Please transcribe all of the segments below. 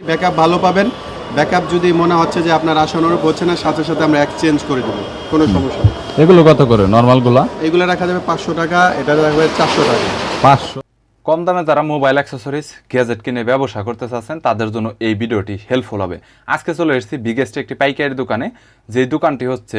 Backup ভালো পাবেন। Backup যদি মনে হচ্ছে যে আপনার আশানুরূপ হচ্ছে না সাথে সাথে আমরা এক্সচেঞ্জ করে দেবো। কোনো সমস্যা নেই। এগুলো কত করে? নর্মালগুলা এগুলো রাখা যাবে পাঁচশো টাকা এটা রাখা যাবে চারশো টাকা। পাঁচশো। কম দামে যারা মোবাইল অ্যাক্সেসরিজ গ্যাজেট কিনে ব্যবসা করতে চাচ্ছেন তাদের জন্য এই ভিডিওটি হেল্পফুল হবে। আজকে চলে এসেছি বিগেস্ট একটি পাইকারি দোকানে। যেই দোকানটি হচ্ছে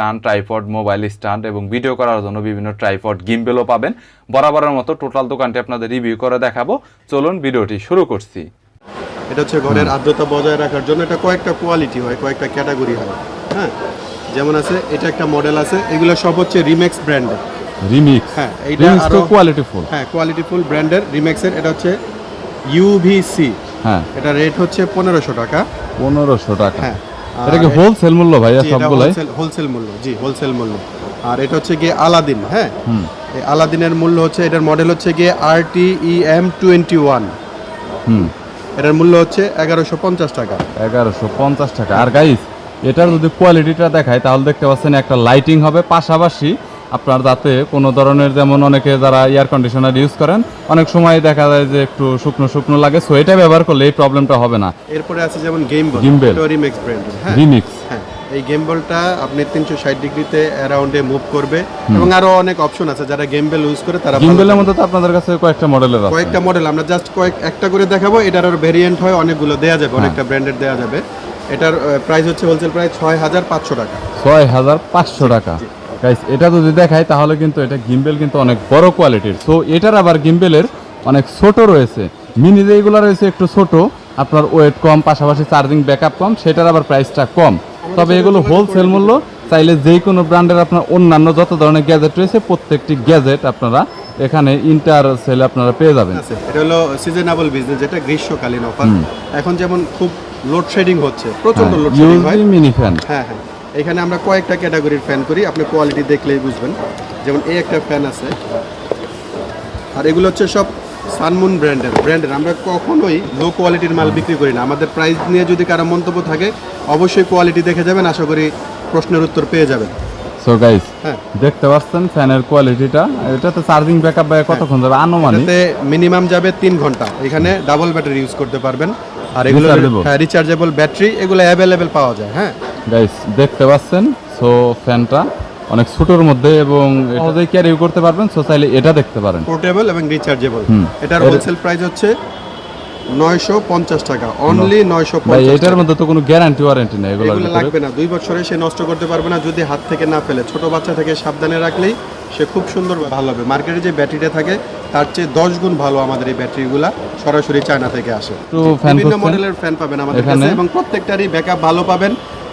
stand tripod mobile stand এবং ভিডিও করার জন্য বিভিন্ন ট্রাইপড গিম্বেলও পাবেন। বরাবরের মতো টোটাল দোকানটি আপনাদের রিভিউ করে দেখাবো। চলুন ভিডিওটি শুরু করছি। এটা হচ্ছে ঘরের আর্দ্রতা বজায় রাখার জন্য এটা কয়েকটা কোয়ালিটি হয় কয়েকটা ক্যাটাগরি হয়। হ্যাঁ যেমন আছে এটা একটা মডেল আছে এগুলো সব হচ্ছে রিমেক্স ব্র্যান্ডের। রিমিক্স হ্যাঁ, এইটা রিমিক্স আরো- কোয়ালিটি ফুল হ্যাঁ কোয়ালিটি ফুল ব্র্যান্ডের রিমেক্সের এটা হচ্ছে ইউভিসি হ্যাঁ। এটা রেট হচ্ছে পনেরোশো টাকা। পনেরোশো টাকা। হ্যাঁ এটা কি হোলসেল মূল্য ভাইয়া সবগুলাই? হোলসেল মূল্য জি হোলসেল মূল্য। আর এটা হচ্ছে গিয়ে আলাদিন হ্যাঁ? এই আলাদিনের মূল্য হচ্ছে এটার মডেল হচ্ছে গিয়ে R T E M twenty one হুম। এটার মূল্য হচ্ছে এগারোশো পঞ্চাশ টাকা। এগারোশো পঞ্চাশ টাকা। আর গাইস এটার যদি কোয়ালিটিটা দেখায় তাহলে দেখতে পাচ্ছেন একটা লাইটিং হবে পাশাপাশি আপনার দাঁতে কোনো ধরনের যেমন অনেকে যারা এয়ার কন্ডিশনার ইউজ করেন অনেক সময় দেখা যায় যে একটু শুকনো শুকনো লাগে সো এটা ব্যবহার করলে এই প্রবলেমটা হবে না। এরপরে আছে যেমন গেম বল Gimbal। রিমেক্স ব্র্যান্ডের হ্যাঁ রিমিক্স হ্যাঁ এই গেম বলটা আপনি তিনশো ষাট ডিগ্রিতে অ্যারাউন্ডে মুভ করবে এবং আরও অনেক অপশন আছে যারা গেম বেল ইউজ করে তারা গিম্বেলের। মধ্যে তো আপনাদের কাছে কয়েকটা মডেল আছে। কয়েকটা মডেল আমরা জাস্ট কয়েক একটা করে দেখাবো এটার আর ভেরিয়েন্ট হয় অনেকগুলো দেয়া যাবে অনেকটা ব্র্যান্ডের দেয়া যাবে। এটার প্রাইস হচ্ছে হোলসেল প্রাইস ছয় হাজার পাঁচশো টাকা। ছয় হাজার পাঁচশো টাকা। গাইস এটা যদি দেখায় তাহলে কিন্তু এটা গিম্বেল কিন্তু অনেক বড় কোয়ালিটির সো এটার আবার গিম্বেলের অনেক ছোট রয়েছে। মিনি যেগুলো রয়েছে একটু ছোট আপনার ওয়েট কম পাশাপাশি চার্জিং ব্যাকআপ কম সেটার আবার প্রাইসটা কম। তবে এগুলো হোলসেল মূল্য চাইলে যে কোনো ব্র্যান্ডের আপনার অন্যান্য যত ধরনের গ্যাজেট রয়েছে প্রত্যেকটি গ্যাজেট আপনারা এখানে ইন্টার সেলে আপনারা পেয়ে যাবেন। এটা হলো সিজনেবল বিজনেস যেটা গ্রীষ্মকালীন অফার এখন যেমন খুব লোডশেডিং হচ্ছে প্রচণ্ড লোডশেডিং হয়। মিনি ফ্যান হ্যাঁ হ্যাঁ। এখানে আমরা কয়েকটা ক্যাটাগরির ফ্যান করি আপনি কোয়ালিটি দেখলেই বুঝবেন। যেমন এই একটা ফ্যান আছে আর এগুলো হচ্ছে সব সানমুন ব্র্যান্ডের ব্র্যান্ডের আমরা কখনোই লো কোয়ালিটির মাল বিক্রি করি না। আমাদের প্রাইস নিয়ে যদি কারও মন্তব্য থাকে অবশ্যই কোয়ালিটি দেখে যাবেন আশা করি প্রশ্নের উত্তর পেয়ে যাবেন। সো গাইস হ্যাঁ। দেখতে পাচ্ছেন ফ্যানের কোয়ালিটিটা চার্জিং ব্যাকআপ কতক্ষণ যাবে? আনুমানিক। এটাতে মিনিমাম যাবে তিন ঘণ্টা। এখানে ডাবল ব্যাটারি ইউজ করতে পারবেন। আর এগুলো হ্যাঁ রিচার্জেবল ব্যাটারি এগুলো অ্যাভেলেবেল পাওয়া যায় হ্যাঁ? গাইস দেখতে পাচ্ছেন? সো ফ্যানটা অনেক ছোটোর মধ্যে এবং ক্যারি করতে পারবেন সো চাইলে এটা দেখতে পারেন। পোর্টেবল এবং রিচার্জেবল এটার হোলসেল প্রাইস হচ্ছে নয়শো পঞ্চাশ টাকা। অনলি নয়শো ভাই পঞ্চাশ এটার মধ্যে তো কোনো গ্যারান্টি ওয়ারেন্টি নেই এগুলো লাগবে না। দুই বছরে সে নষ্ট করতে পারবে না যদি হাত থেকে না ফেলে। ছোট বাচ্চা থেকে সাবধানে রাখলেই সে খুব সুন্দর ভালো হবে। মার্কেটে যে ব্যাটারিটা থাকে তার চেয়ে দশ গুণ ভালো আমাদের এই ব্যাটারিগুলা সরাসরি চায়না থেকে আসে। বিভিন্ন মডেলের ফ্যান পাবেন আমাদের? কাছে এবং প্রত্যেকটারই ব্যাকআপ ভালো পাবেন।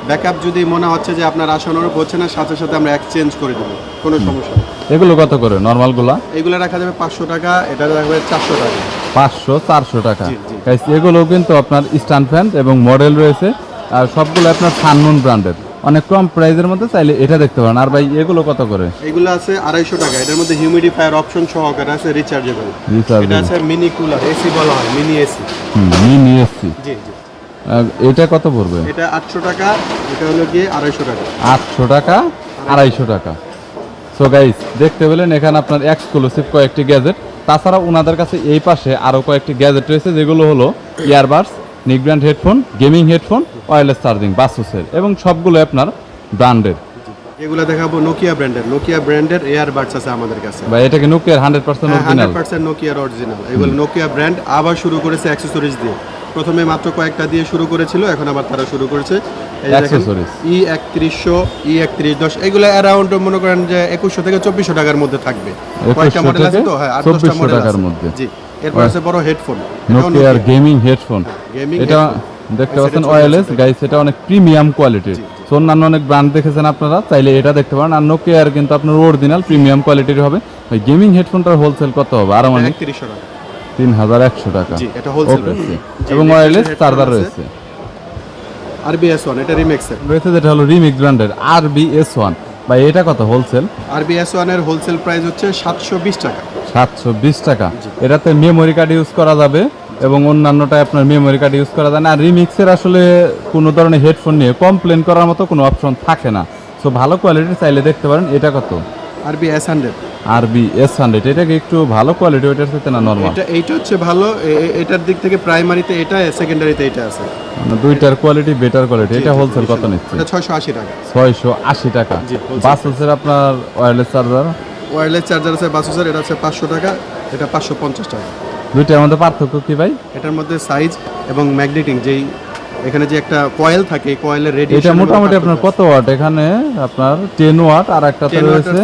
ব্যাকআপ যদি মনে হচ্ছে যে আপনার আশানুরূপ হচ্ছে না সাথে সাথে আমরা এক্সচেঞ্জ করে দেবো। কোনো সমস্যা এগুলো কত করে? নর্মালগুলা এগুলো রাখা যাবে পাঁচশো টাকা এটা রাখা যাবে চারশো টাকা। পাঁচশো চারশো টাকা। এগুলো কিন্তু আপনার স্ট্যান্ড ফ্যান এবং মডেল রয়েছে। আর সবগুলো আপনার সানমুন ব্র্যান্ডের অনেক কম প্রাইসের মধ্যে চাইলে এটা দেখতে পারেন। আর ভাই এগুলো কত করে? এগুলো আছে আড়াইশো টাকা। এটার মধ্যে হিউমিডিফায়ার অপশন সহকারে আছে রিচার্জেবল। এটা আছে মিনি কুলার এসি বলা হয় মিনি এসি মিনি এসি জি জি। এটা কত পড়বে? এটা আটশো টাকা এটা হলো গিয়ে আড়াইশো টাকা। আটশো টাকা আড়াইশো টাকা। সো গাইস দেখতে পেলেন এখানে আপনার এক্সক্লুসিভ কয়েকটি গ্যাজেট তাছাড়া ওনাদের কাছে এই পাশে আরও কয়েকটি গ্যাজেট রয়েছে যেগুলো হলো earbuds নিকব্র্যান্ড headphone gaming headphone wireless charging বাসুসের এবং সবগুলো আপনার ব্র্যান্ডের এগুলো দেখাবো নোকিয়া ব্র্যান্ডের নোকিয়া ব্র্যান্ডের এয়ারবাডস আছে আমাদের কাছে। বা এটা কি নোকিয়ার hundred percent original hundred percent নোকিয়ার original এগুলো নোকিয়া ব্র্যান্ড আবার শুরু করেছে অ্যাক্সেসরিজ দিয়ে। প্রথমে মাত্র কয়েকটা দিয়ে শুরু করেছিল এখন আবার তারা শুরু করেছে। ই একত্রিশশো ই একত্রিশ দশ এগুলো অ্যারাউন্ড মনে করেন যে একুশশো থেকে চব্বিশশো টাকার মধ্যে থাকবে। কয়েকটা মডেল আছে তো? হ্যাঁ আট দশটা মডেল আছে। জি। এরপর আছে বড় হেডফোন। নোকিয়ার গেমিং হেডফোন এটা দেখতে পাচ্ছেন ওয়্যারলেস গাইস এটা অনেক প্রিমিয়াম কোয়ালিটির সো অন্যান্য অনেক ব্র্যান্ড দেখেছেন আপনারা চাইলে এটা দেখতে পারেন। আর নোকিয়ার কিন্তু আপনার অরিজিনাল প্রিমিয়াম কোয়ালিটির হবে। ওই গেমিং হেডফোনটার হোলসেল কত হবে? আরও মানে তিন হাজার একশো টাকা। এবং ওয়্যারলেস চার্জার। রয়েছে। আরবিএস ওয়ান এটা রিমেক্সের রয়েছে যেটা হলো রিমিক্স ব্র্যান্ডের আর বি এস ওয়ান বা এটা কত হোলসেল আরবিএস ওয়ানের হোলসেল প্রাইস হচ্ছে সাতশো বিশ টাকা। সাতশো বিশ টাকা। এটাতে মেমোরি কার্ড ইউজ করা যাবে এবং অন্যান্যটায় আপনার মেমোরি কার্ড ইউজ করা যায় না। আর রিমিক্সের আসলে কোনো ধরনের হেডফোন নিয়ে কমপ্লেন করার মতো কোনো অপশন থাকে না। সো ভালো কোয়ালিটির চাইলে দেখতে পারেন। এটা কত? আরবি এস হান্ড্রেড এস হান্ড্রেড এটা কি একটু ভালো কোয়ালিটি ওইটার সাথে না নর্মাল এটা এইটা হচ্ছে ভালো এটার দিক থেকে প্রাইমারিতে এটা সেকেন্ডারিতে এটা আছে। মানে দুইটার কোয়ালিটি বেটার কোয়ালিটি এটা হোলসেল কত নিচ্ছে? এটা ছয়শো আশি টাকা। ছয়শো আশি টাকা। জি, বাস হচ্ছে আপনার ওয়্যারলেস চার্জার ওয়্যারলেস চার্জার আছে এটা আছে পাঁচশো টাকা এটা পাঁচশো পঞ্চাশ টাকা। দুইটার মধ্যে পার্থক্য কি ভাই? এটার মধ্যে সাইজ এবং ম্যাগনেটিং যেই এখানে যে একটা কয়েল থাকে কয়েলের রেডি এটা মোটামুটি আপনার কত ওয়াট? এখানে আপনার টেন ওয়াট আর একটাতে রয়েছে।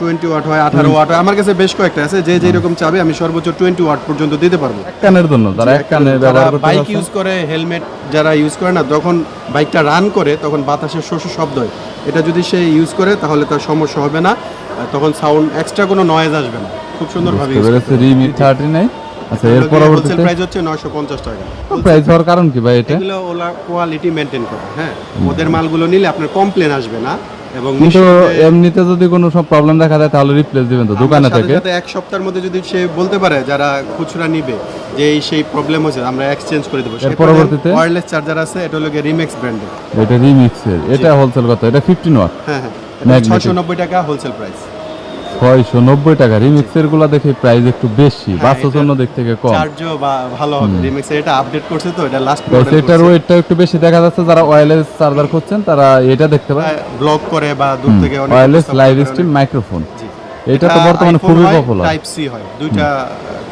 টোয়েন্টি ওয়াট হয় আঠারো ওয়াট হয়। আমার কাছে বেশ কয়েকটা আছে যে যেরকম চাবে আমি সর্বোচ্চ টোয়েন্টি ওয়াট পর্যন্ত দিতে পারব। এক কানের জন্য যারা এক কানে ব্যবহার করতে বাইক ইউজ করে হেলমেট যারা ইউজ করে না তখন বাইকটা রান করে তখন বাতাসের শোষ শব্দ হয়। এটা যদি সে ইউজ করে তাহলে তার সমস্যা হবে না। তখন সাউন্ড এক্সট্রা কোনো নয়েজ আসবে না। খুব সুন্দরভাবে বুঝতে পেরেছি রিমি থার্টি নাই আচ্ছা এর পরবর্তীতে? প্রাইস হচ্ছে নয়শো পঞ্চাশ টাকা। প্রাইস হওয়ার কারণ কি ভাই এটা? এগুলো ওলা কোয়ালিটি মেনটেন করে হ্যাঁ। ওদের মালগুলো নিলে আপনার কমপ্লেন আসবে না এবং কিন্তু এমনিতে যদি কোনো সব প্রবলেম দেখা যায় তাহলে রিপ্লেস দিবেন তো দোকানে থেকে? এক সপ্তাহের মধ্যে যদি সে বলতে পারে যারা খুচরা নিবে যে এই সেই প্রবলেম হয়েছে আমরা এক্সচেঞ্জ করে দেবো। এর পরবর্তীতে? ওয়্যারলেস চার্জার আছে এটা হলো রিমিক্স ব্র্যান্ডের এটা রিমিক্সের এটা হোলসেল কত? এটা ফিফটিন ওয়াট হ্যাঁ হ্যাঁ। Magnetic। ছয়শো নব্বই টাকা হোলসেল প্রাইস ছয়শো নব্বই টাকা রিমিক্সেরগুলো দেখে প্রাইস একটু বেশি বাসের জন্য দিক থেকে কম। চার্জও ভালো হবে রিমেক্সের এটা আপডেট করছে তো এটা লাস্ট মডেল এটার ওয়েটটা একটু বেশি দেখা যাচ্ছে যারা ওয়্যারলেস চার্জার খুঁজছেন তারা এটা দেখতে পারেন। ব্লক করে বা দূর থেকে অনেক ওয়্যারলেস লাইভ স্ট্রিম মাইক্রোফোন। এটা তো বর্তমানে খুবই পপুলার টাইপ সি হয়। দুইটা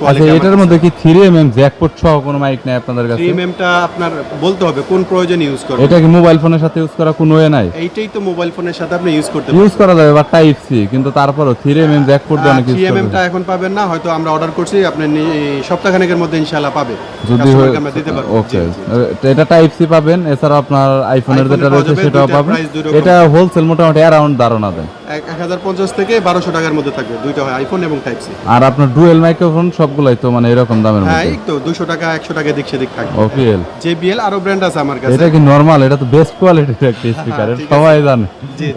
আচ্ছা কোয়ালিটি এটার মধ্যে কি থ্রি এম এম জ্যাকপোর্ট সহ কোনো মাইক নেই আপনাদের কাছে? থ্রি এমটা আপনার বলতে হবে কোন প্রয়োজনে ইউজ করবেন। এটা কি মোবাইল ফোনের সাথে ইউজ করা কোনো ওয়ে নাই? এইটাই তো মোবাইল ফোনের সাথে আপনি ইউজ করতে ইউজ করা যাবে বা টাইপ সি কিন্তু তারপরও থ্রি এম এম জ্যাকপোর্ট দিয়ে অনেক ইউজ থ্রি এম করবে এমটা এখন পাবেন না হয়তো আমরা অর্ডার করছি আপনি সপ্তাহখানেকের মধ্যে ইনশাআল্লাহ পাবে। যদি কাস্টমারকে আমরা দিতে পারব। ওকে। এটা টাইপ সি পাবেন এছাড়া আপনার আইফোনের যেটা রয়েছে সেটাও পাবেন। এটা হোলসেল মোটামুটি অ্যারাউন্ড ধারণা দেয় এক হাজার পঞ্চাশ থেকে বারোশো টাকার মধ্যে থাকবে। দুইটা হয় আইফোন এবং টাইপ সি আর আপনার ডুয়েল মাইক্রোফোন সবগুলাই তো মানে এরকম দামের হ্যাঁ মধ্যে? এই তো দুশো টাকা একশো টাকা দিক সেদিক থাকবে। ওপিএল জেবিএল আরও ব্র্যান্ড আছে আমার কাছে। এটা কি নরমাল এটা তো বেস্ট কোয়ালিটির একটা স্পিকার সবাই জানে।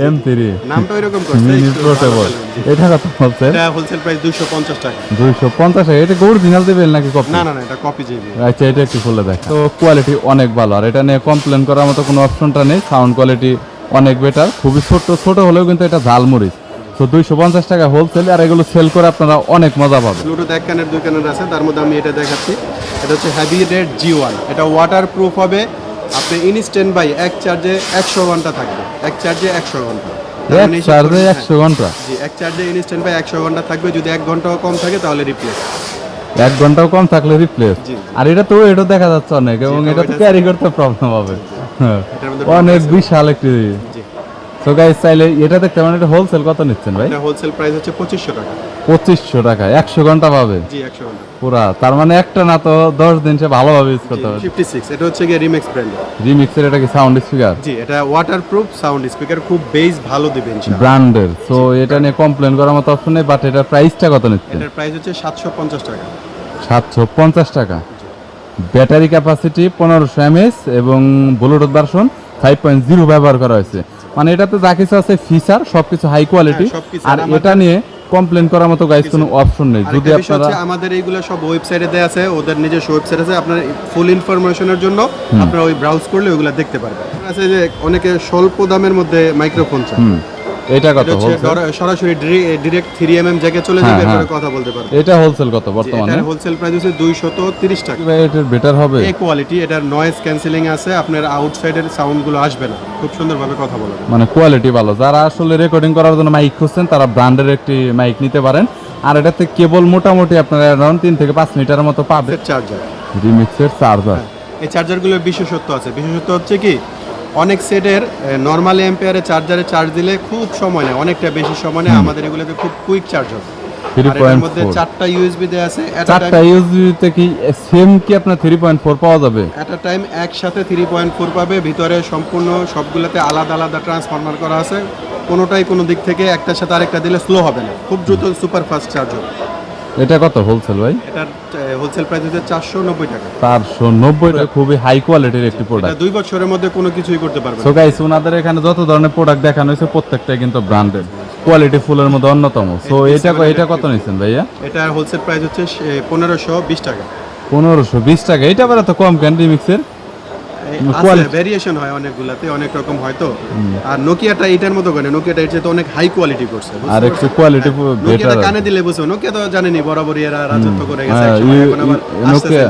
এম থ্রি নামটা ওইরকম করছে মিনি পোর্টেবল এটা কত বলছে? এটা হোলসেল প্রাইস দুশো পঞ্চাশ টাকা। দুইশো পঞ্চাশ এটা অরিজিনাল দেবেন নাকি কপি না না না এটা কপি জেবিএল। আচ্ছা এটা একটু খুলে দেখ তো কোয়ালিটি অনেক ভালো। আর এটা নিয়ে কমপ্লেন করার মতো কোনো অপশনটা নেই। সাউন্ড কোয়ালিটি অনেক বেটার খুবই ছোট ছোট হলেও কিন্তু এটা ঝালমরিচ। তো দুইশো পঞ্চাশ টাকা হোলসেল আর এগুলো সেল করে আপনারা অনেক মজা পাবেন। ব্লুটুথ এক কানের দুই কানের আছে তার মধ্যে আমি এটা দেখাচ্ছি। এটা হচ্ছে হ্যাভি রেড জি ওয়ান এটা ওয়াটার প্রুফ হবে। আপনি ইনস্ট্যান্ট বাই এক চার্জে একশো ঘণ্টা থাকবে। এক চার্জে একশো ঘণ্টা। এক মানে চার্জে একশো ঘণ্টা। হ্যাঁ, জি এক চার্জে ইনস্ট্যান্ট বাই একশো ঘণ্টা থাকবে। যদি এক ঘন্টাও কম থাকে তাহলে রিপ্লেস এক ঘন্টাও কম থাকলে রিপ্লেস আর এটা তো এটা দেখা যাচ্ছে অনেক এবং এটা তো ক্যারি করতে প্রবলেম হবে। অনেক বিশাল একটি তো গাইস চাইলে এটা দেখতে মানে এটা হোলসেল কত নিচ্ছেন ভাই? এটা হোলসেল প্রাইস হচ্ছে পঁচিশশো টাকা। পঁচিশশো টাকা একশো ঘণ্টা পাবে? জি একশো ঘণ্টা। পুরা তার মানে একটা না তো দশ দিন সে ভালোভাবে ইউজ করতে পারবে। ফিফটি সিক্স এটা হচ্ছে গিয়ে রিমেক্স ব্র্যান্ড রিমিক্সের এটা কি সাউন্ড স্পিকার জি এটা ওয়াটার প্রুফ সাউন্ড স্পিকার খুব বেস ভালো দিবে ইনশাআল্লাহ। ব্র্যান্ডের সো এটা নিয়ে কমপ্লেন করার মতো অপশন নেই বাট এটার প্রাইসটা কত নিচ্ছে এটার প্রাইস হচ্ছে সাতশো পঞ্চাশ টাকা। সাতশো পঞ্চাশ টাকা। ব্যাটারি ক্যাপাসিটি পনেরোশো এমএস এবং Bluetooth version five point zero ব্যবহার করা হয়েছে। মানে এটাতে যা কিছু আছে ফিচার সবকিছু হাই কোয়ালিটি আর এটা নিয়ে কমপ্লেন করার মতো গাইজ কোনো অপশন নেই। যদি আপনারা আমাদের এইগুলো সব ওয়েবসাইটে দেওয়া আছে ওদের নিজস্ব ওয়েবসাইট আছে আপনার ফুল ইনফরমেশনের জন্য আপনারা ওই ব্রাউজ করলে ওইগুলো দেখতে পারবেন। আছে যে অনেকে স্বল্প দামের মধ্যে মাইক্রোফোন চায়। এটা কত এটা সরাসরি এম জ্যাকে চলে হ্যাঁ, যাবে এরপরে হ্যাঁ। কথা বলতে পারবে। এটা হোলসেল কত বর্তমানে। এটার হোলসেল প্রাইস হচ্ছে দুইশত তিরিশ টাকা। ভাই, এটার বেটার হবে? এই কোয়ালিটি এটার নয়েজ ক্যান্সেলিং আছে আপনার আউটসাইডের সাউন্ডগুলো আসবে না। খুব সুন্দরভাবে কথা মানে কোয়ালিটি ভালো। যারা আসলে রেকর্ডিং করার জন্য মাইক খুঁজছেন তারা ব্র্যান্ডের একটি মাইক নিতে পারেন। আর এটাতে কেবল মোটামুটি আপনারা অ্যারাউন্ড তিন থেকে পাঁচ মিটারের মতো পাবে। চার্জার রিমিক্সের চার্জার এই চার্জারগুলোর বিশেষত্ব আছে। বিশেষত্ব হচ্ছে কি? অনেক সেটের নর্মাল এম্পেয়ারে চার্জারে চার্জ দিলে খুব সময় নেয় অনেকটা বেশি সময় নেয় আমাদের এগুলোতে খুব কুইক চার্জ হবে। মধ্যে চারটা ইউএসবি আছে চারটা ইউএসবিতে কি সেম আপনার পাওয়া যাবে? আ টাইম একসাথে থ্রি পয়েন্ট ফোর পাবে ভিতরে সম্পূর্ণ সবগুলোতে আলাদা আলাদা ট্রান্সফরমার করা আছে কোনোটাই কোনো দিক থেকে একটার সাথে আরেকটা দিলে স্লো হবে না খুব দ্রুত সুপার ফাস্ট চার্জ হবে। এটা কত হোলসেল ভাই? এটার হোলসেল প্রাইস হচ্ছে চারশো নব্বই টাকা। চারশো নব্বই খুবই হাই কোয়ালিটির একটি এটা প্রোডাক্ট দুই বছরের মধ্যে কোনো কিছুই করতে পারবে সো। গাইস ওনাদের এখানে যত ধরনের প্রোডাক্ট দেখানো হয়েছে প্রত্যেকটাই কিন্তু ব্র্যান্ডেড কোয়ালিটি ফুলের মধ্যে অন্যতম। সো এটা এটা কত নিচ্ছেন ভাইয়া? এটার হোলসেল প্রাইস হচ্ছে পনেরোশো বিশ টাকা। পনেরোশো বিশ টাকা। এটা বেড়া তো কম কেন রিমিক্সের ভেরিয়েশন হয় অনেকগুলাতে অনেক রকম হয় তো। আর নোকিয়াটা এটার মতো করে নোকিয়াটা এর চেয়ে তো অনেক হাই কোয়ালিটি করছে আর একটু কোয়ালিটি বেটার কানে দিলে বুঝো নোকিয়া তো জানেনি বরাবরই এরা রাজত্ব করে গেছে হ্যাঁ, এখন আবার নোকিয়া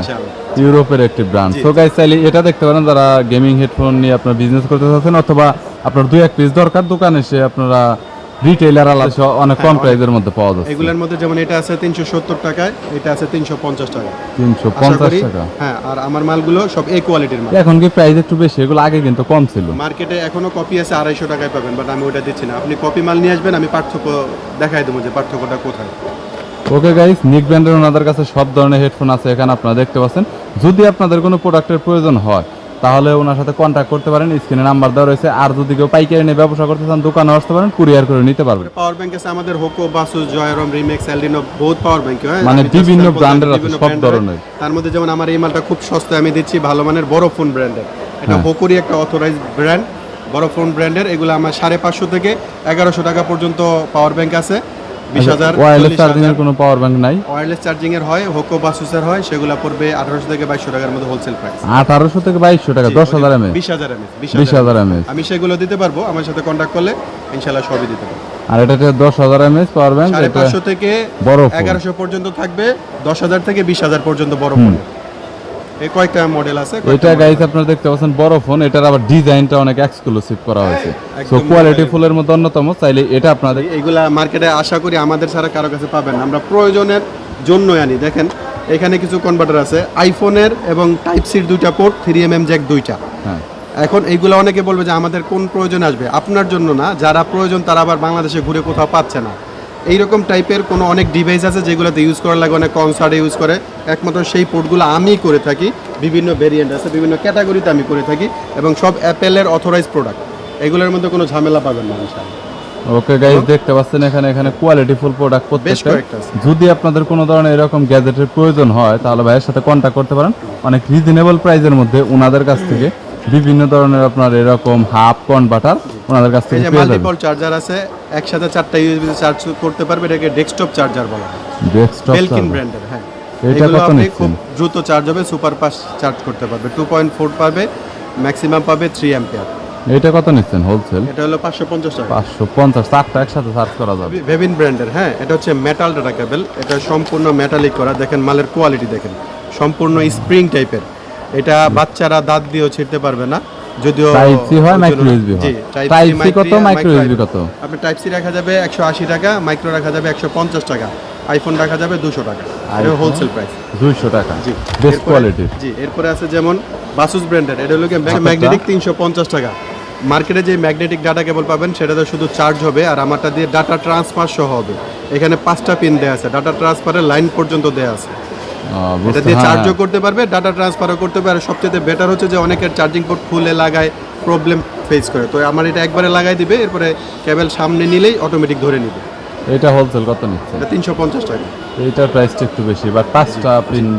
ইউরোপের একটি ব্র্যান্ড সো গাইস চাইলে এটা দেখতে পারেন যারা গেমিং হেডফোন নিয়ে আপনার বিজনেস করতে চাচ্ছেন অথবা আপনার দুই এক পিস দরকার দোকানে এসে আপনারা রিটেইলার আলাদা অনেক কম প্রাইসের মধ্যে পাওয়া যাচ্ছে। এগুলোর মধ্যে যেমন এটা আছে তিনশো সত্তর টাকায় এটা আছে তিনশো পঞ্চাশ টাকা তিনশো পঞ্চাশ টাকা? হ্যাঁ আর আমার মালগুলো সব এ কোয়ালিটির মাল। এখন কি প্রাইস একটু বেশি? এগুলো আগে কিন্তু কম ছিল। মার্কেটে এখনও কপি আছে আড়াইশো টাকায় পাবেন বাট আমি ওটা দিচ্ছি না। আপনি কপি মাল নিয়ে আসবেন আমি পার্থক্য দেখাই দেবো যে পার্থক্যটা কোথায়। ওকে গাইস নিক ব্র্যান্ডের ওনাদের কাছে সব ধরনের হেডফোন আছে এখানে আপনারা দেখতে পাচ্ছেন। যদি আপনাদের কোনো প্রোডাক্টের প্রয়োজন হয় তাহলে ওনার সাথে কন্ট্যাক্ট করতে পারেন স্ক্রিনে নাম্বার দেওয়া রয়েছে। আর যদি কেউ পাইকারি নিয়ে ব্যবসা করতে চান দোকানে আসতে পারেন কুরিয়ার করে নিতে পারবেন। পাওয়ার ব্যাংক আছে আমাদের হোকো বাসুস জয়রম রিমেক্স এলডিনো বহুত পাওয়ার ব্যাংক হয়? মানে বিভিন্ন এর আছে, সব ধরনের। তার মধ্যে যেমন আমার এই মালটা খুব সস্তায় আমি দিচ্ছি ভালো মানের বড় ফোন ব্র্যান্ডের এটা হ্যাঁ। হোকোরই একটা অথরাইজ ব্র্যান্ড বড় ফোন ব্র্যান্ডের এগুলো আমার সাড়ে পাঁচশো থেকে এগারোশো টাকা পর্যন্ত পাওয়ার ব্যাংক আছে। বিশ হাজার ওয়্যারলেস চার্জিং এর কোনো পাওয়ার ব্যাংক নাই? ওয়্যারলেস চার্জিং এর হয় হোকো বাসুসের হয় সেগুলো পড়বে আঠারোশো থেকে বাইশশো টাকার মধ্যে হোলসেল প্রাইস আঠারোশো থেকে বাইশশো টাকা দশ হাজার এম বিশ হাজার এমএ বিশ হাজার এম আমি সেগুলো দিতে পারব আমার সাথে কন্ট্যাক্ট করলে ইনশাল্লাহ সবই দিতে পারব। আর এটা হচ্ছে দশ হাজার এমএস পাওয়ার ব্যাংক সাড়ে পাঁচশো থেকে বড় এগারোশো পর্যন্ত থাকবে দশ হাজার থেকে বিশ হাজার পর্যন্ত বড় ফোন। এই কয়েকটা মডেল আছে এটা গাইস আপনারা দেখতে পাচ্ছেন বড় ফোন এটার আবার ডিজাইনটা অনেক এক্সক্লুসিভ করা হয়েছে। সো কোয়ালিটি ফুলের মধ্যে অন্যতম চাইলে এটা আপনাদের এইগুলা মার্কেটে আশা করি আমাদের ছাড়া কারও কাছে পাবেন আমরা প্রয়োজনের জন্যই আনি। দেখেন এখানে কিছু কনভার্টার আছে। আইফোনের এবং টাইপ সির দুইটা port three M M jack দুইটা। হ্যাঁ। এখন এইগুলো অনেকে বলবে যে আমাদের কোন প্রয়োজন আসবে? আপনার জন্য না। যারা প্রয়োজন তারা আবার বাংলাদেশে ঘুরে কোথাও পাচ্ছে না। এইরকম টাইপের কোনো অনেক ডিভাইস আছে যেগুলোতে ইউজ করার লাগে অনেক কনসার্টে ইউজ করে। একমাত্র সেই পোর্টগুলো আমি করে থাকি। বিভিন্ন ভেরিয়েন্ট আছে বিভিন্ন ক্যাটাগরিতে আমি করে থাকি এবং সব অ্যাপেলের অথরাইজ প্রোডাক্ট এগুলোর মধ্যে কোনো ঝামেলা পাবেন না ইনশাআল্লাহ। ওকে গাইস দেখতে পাচ্ছেন এখানে এখানে কোয়ালিটি ফুল প্রোডাক্ট প্রত্যেকটা। যদি আপনাদের কোনো ধরনের এরকম গ্যাজেটের প্রয়োজন হয় তাহলে ভাইয়ের সাথে কন্ট্যাক্ট করতে পারেন। অনেক রিজনেবল প্রাইসের মধ্যে ওনাদের কাছ থেকে। বিভিন্ন ধরনের আপনার এরকম হাফ কনভার্টার ওনাদের কাছ থেকে পেয়ে যাবেন। মাল্টিপল চার্জার আছে একসাথে চারটা ইউএসবি চার্জ করতে পারবে এটাকে ডেস্কটপ চার্জার বলা হয়। ডেস্কটপ বেলকিন ব্র্যান্ডের হ্যাঁ। এটা কত নিচ্ছেন? খুব দ্রুত চার্জ হবে সুপার ফাস্ট চার্জ করতে পারবে। টু পয়েন্ট ফোর পাবে ম্যাক্সিমাম পাবে থ্রি অ্যাম্পিয়ার এটা কত নিচ্ছেন হোলসেল এটা হলো পাঁচশো পঞ্চাশ টাকা। পাঁচশো পঞ্চাশ চারটা একসাথে চার্জ করা যাবে। ভেবিন ব্র্যান্ডের হ্যাঁ এটা হচ্ছে মেটাল ডাটা কেবল এটা সম্পূর্ণ মেটালিক করা। দেখেন মালের কোয়ালিটি দেখেন। সম্পূর্ণ স্প্রিং টাইপের এটা বাচ্চারা দাঁত দিয়েও ছিঁড়তে পারবে না যদিও টাইপ সি হয় মাইক্রো ইউএসবি হয়। টাইপ সি কত মাইক্রো ইউএসবি কত? আপনি টাইপ সি রাখা যাবে একশো আশি টাকা মাইক্রো রাখা যাবে একশো পঞ্চাশ টাকা আইফোন রাখা যাবে দুশো টাকা। এটা হোলসেল প্রাইস দুইশো টাকা। জি বেস্ট কোয়ালিটির জি এরপরে আছে যেমন বাসুস ব্র্যান্ডের এটা হলো? ম্যাগনেটিক তিনশো পঞ্চাশ টাকা। মার্কেটে যে ম্যাগনেটিক ডাটা কেবল পাবেন সেটাতে শুধু চার্জ হবে আর আমারটা দিয়ে ডাটা ট্রান্সফার সহ হবে। এখানে পাঁচটা পিন দেওয়া আছে ডাটা ট্রান্সফারের লাইন পর্যন্ত দেওয়া আছে। এটা দিয়ে হ্যাঁ। চার্জও করতে পারবে ডাটা ট্রান্সফারও করতে পারবে। আর সবচেয়ে বেটার হচ্ছে যে অনেকের চার্জিং পোর্ট খুলে লাগায় প্রবলেম ফেস করে। তো আমার এটা একবারে লাগাই দিবে এরপরে কেবল সামনে নিলেই অটোমেটিক ধরে নিবে। এটা হোলসেল কত নিচ্ছে? এটা তিনশো পঞ্চাশ টাকা। এইটার প্রাইসটা একটু বেশি বাট পাঁচটা প্রিন্ট